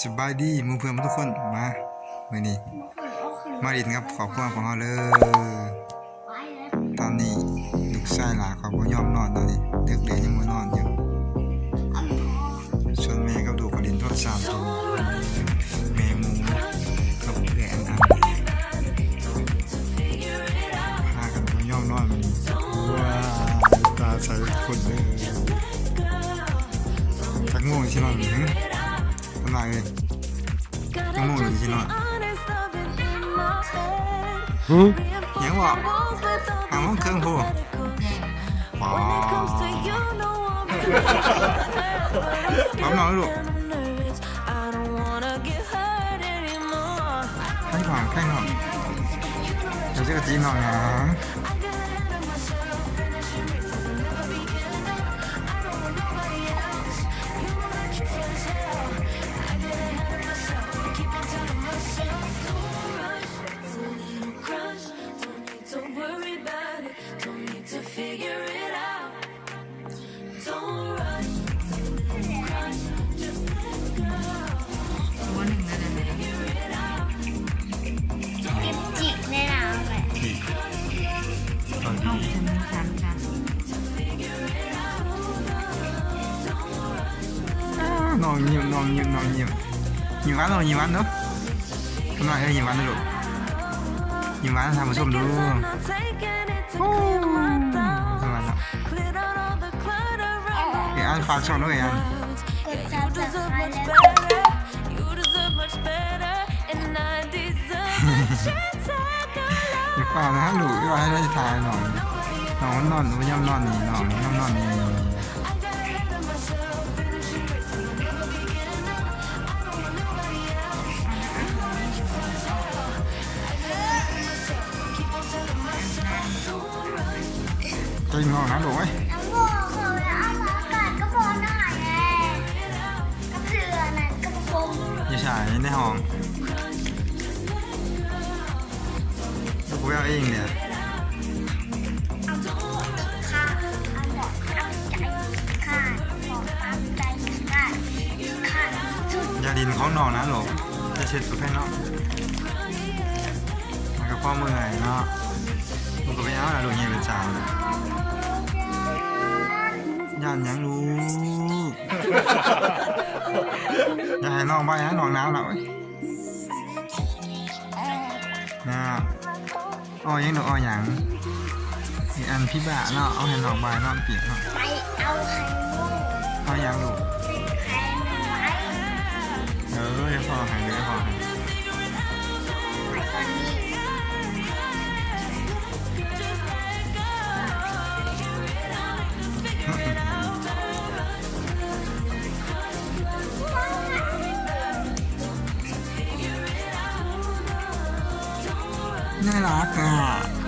สบายดีหมูเพื่อนทุกคนมาเมื่อนี้มาดินครับขอบคุณของเราเลยตอนนี้ลูกชายหลาเขาบ่ยอมนอนตอนนี้ดึกเลยยังบ่นอนอยู่ส่วนแม่ก็ดูกระดินโทรศัพท์อยู่แม่หมูกับเพื่อนอันพากันบ่ยอมนอนมันว้าวตาใสคนเลยจักง่วงสินอนหรือทำไมเลย Got Come on, just you the know. honest loving in my head. หื Reinforcing ยังบอก walls with all หาห้องเครื่องพู these ป๋อ When it comes to you, no I'm but พร้อม นอนแล้วลูก I'm nervous. I don't wanna get hurt anymore. แข้งหน่อยแข้งหน่อยเ เข้า ที่ จะมีชั้นกัน นอนยิ้มนอนยิ้มนอนยิ้มยิ้มหวานนอนยิ้มหวานเนาะทำไมเอ้ยยิ้มหวานนะลูกยิ้มหวานทำผู้ชมดู I'm not taking it to clear my ทำไม thoughts. เนาะ Cleared out all the clutter around my เอ้ยอันฝากช่องด้วยอัน clouds. กด Yeah, ซับ you สไคร deserve ต์ much แล้ว better. You deserve much better. And I deserve a chance at your อย่าเปล่านะฮะลูกอย่าให้ได้ทายหน่อยนอนนอนไม่ยอมนอนนี่นอนไม่ยอมนอนนี่ I got ahead of myself, finishing races in the beginning. I don't want nobody else. I got ahead of myself, keep on telling myself, don't rush. จงอนนะลูกเว้ยน้ำบอกเขาแล้วเอาอากาศก็พอหน่อยไงกับเสือนั่นกับผมอย่าฉายในห้อง ตั้งใจข้าข้าสุดอย่าดินเขานอนนะลูกจะเช็ดตัวแค่นอกมันก็พ่อเมื่อยเนาะลูกก็ไปเอาละลูเงี้ยเป็นสาวเลยย่านยังลูกอย่าให้น้องไปนะน้องน้ำหน่อยนะ อ้อยังหนูอ้อยังอีอันพี่บ่าเนาะเอาให้น้องไปนาะเปียกเนาะไปเอาไข่มุก น่ารักอะ